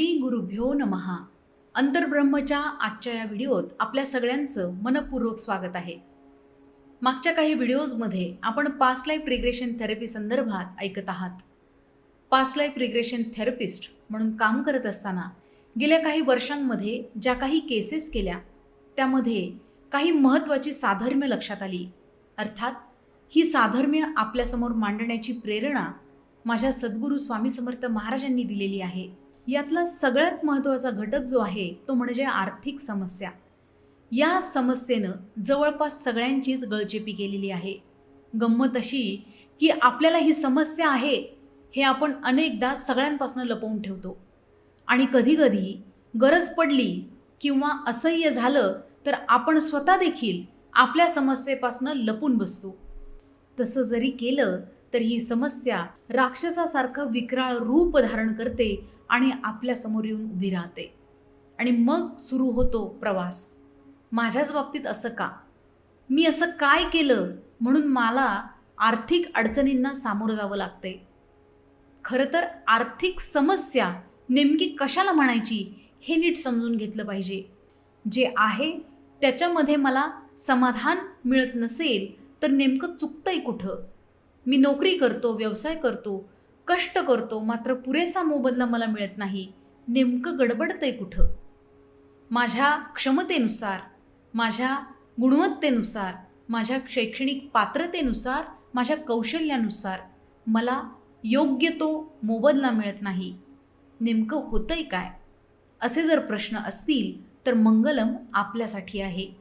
श्री गुरुभ्यो नमहा अंतर्ब्रह्मच्या आजच्या या व्हिडिओत आपल्या सगळ्यांचं मनपूर्वक स्वागत आहे. मागच्या काही व्हिडिओजमध्ये आपण पास्ट लाईफ रिग्रेशन थेरपी संदर्भात ऐकत आहात. पास्ट लाईफ रिग्रेशन थेरपिस्ट म्हणून काम करत असताना गेल्या काही वर्षांमध्ये ज्या काही केसेस केल्या त्यामध्ये काही महत्त्वाची साधर्म्य लक्षात आली. अर्थात ही साधर्म्य आपल्यासमोर मांडण्याची प्रेरणा माझ्या सद्गुरू स्वामी समर्थ महाराजांनी दिलेली आहे. यातला सगळ्यात महत्त्वाचा घटक जो आहे तो म्हणजे आर्थिक समस्या. या समस्येनं जवळपास सगळ्यांचीच गळचेपी केलेली आहे. गंमत अशी की आपल्याला ही समस्या आहे हे आपण अनेकदा सगळ्यांपासून लपवून ठेवतो. आणि कधीकधी गरज पडली किंवा असह्य झालं तर आपण स्वतः देखील आपल्या समस्येपासून लपून बसतो. तसं जरी केलं तर ही समस्या राक्षसासारखं विकराळ रूप धारण करते आणि आपल्यासमोर येऊन उभी राहते आणि मग सुरू होतो प्रवास. माझ्याच बाबतीत असं का? मी असं काय केलं म्हणून मला आर्थिक अडचणींना सामोरं जावं लागते? खरं तर आर्थिक समस्या नेमकी कशाला म्हणायची हे नीट समजून घेतलं पाहिजे. जे आहे त्याच्यामध्ये मला समाधान मिळत नसेल तर नेमकं चुकतंय कुठं? मी नोकरी करतो व्यवसाय करतो कष्ट करतो मात्र पुरेसा मोबदला मला मिळत नाही. नेमकं गडबडतंय कुठं? माझ्या क्षमतेनुसार माझ्या गुणवत्तेनुसार माझ्या शैक्षणिक पात्रतेनुसार माझ्या कौशल्यानुसार मला योग्य तो मोबदला मिळत नाही. नेमकं होतंय काय? असे जर प्रश्न असतील तर मंगलम आपल्यासाठी आहे.